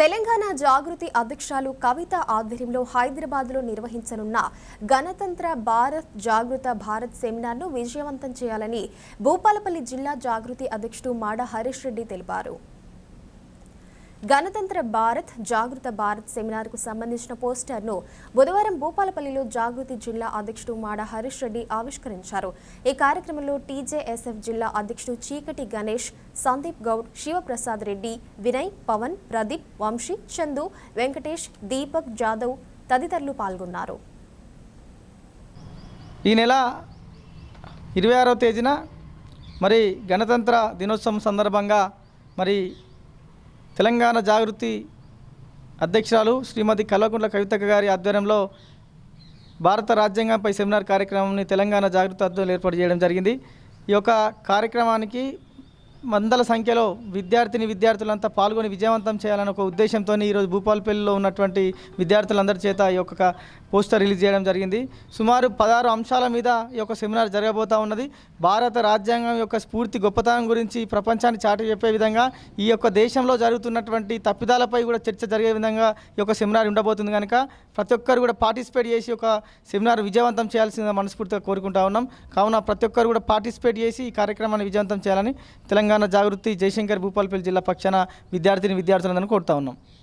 తెలంగాణ జాగృతి అధ్యక్షురాలు కవిత ఆధ్వర్యంలో హైదరాబాద్లో నిర్వహించనున్న గణతంత్ర భారత్ జాగృత భారత్ సెమినార్ను విజయవంతం చేయాలని భూపాలపల్లి జిల్లా జాగృతి అధ్యక్షుడు మాడ హరీష్ రెడ్డి తెలిపారు. గణతంత్ర భారత్ జాగృత భారత్ సెమినార్కు సంబంధించిన పోస్టర్ను బుధవారం భూపాలపల్లిలో జాగృతి జిల్లా అధ్యక్షుడు మాడ హరీష్ రెడ్డి ఆవిష్కరించారు. ఈ కార్యక్రమంలో టీజేఎస్ఎఫ్ జిల్లా అధ్యక్షుడు చీకటి గణేష్ సందీప్ గౌడ్ శివప్రసాద్ రెడ్డి వినయ్ పవన్ ప్రదీప్ వంశీ చందు వెంకటేష్ దీపక్ జాదవ్ తదితరులు పాల్గొన్నారు. ఈ నెల ఇరవై ఆరో తేదీన మరి గణతంత్ర దినోత్సవం సందర్భంగా మరి తెలంగాణ జాగృతి అధ్యక్షురాలు శ్రీమతి కల్వకుంట్ల కవితక్క గారి ఆధ్వర్యంలో భారత రాజ్యాంగంపై సెమినార్ కార్యక్రమాన్ని తెలంగాణ జాగృతి ఆధ్వర్యంలో ఏర్పాటు చేయడం జరిగింది. ఈ యొక్క కార్యక్రమానికి వందల సంఖ్యలో విద్యార్థిని విద్యార్థులంతా పాల్గొని విజయవంతం చేయాలని ఒక ఉద్దేశంతో ఈరోజు భూపాలపల్లిలో ఉన్నటువంటి విద్యార్థులందరి చేత ఈ యొక్క పోస్టర్ రిలీజ్ చేయడం జరిగింది. సుమారు పదహారు అంశాల మీద ఈ యొక్క సెమినార్ జరగబోతా ఉన్నది. భారత రాజ్యాంగం యొక్క స్ఫూర్తి గొప్పతనం గురించి ప్రపంచాన్ని చాటి చెప్పే విధంగా ఈ యొక్క దేశంలో జరుగుతున్నటువంటి తప్పిదాలపై కూడా చర్చ జరిగే విధంగా ఈ యొక్క సెమినార్ ఉండబోతుంది కనుక ప్రతి ఒక్కరు కూడా పార్టిసిపేట్ చేసి ఒక సెమినార్ విజయవంతం చేయాల్సిందిగా మనస్ఫూర్తిగా కోరుకుంటా ఉన్నాం. కావున ప్రతి ఒక్కరు కూడా పార్టిసిపేట్ చేసి ఈ కార్యక్రమాన్ని విజయవంతం చేయాలని తెలంగాణ తెలంగాణ జాగృతి జయశంకర్ భూపాలపల్లి జిల్లా పక్షాన విద్యార్థిని విద్యార్థులందరినీ కోరుతా ఉన్నాం.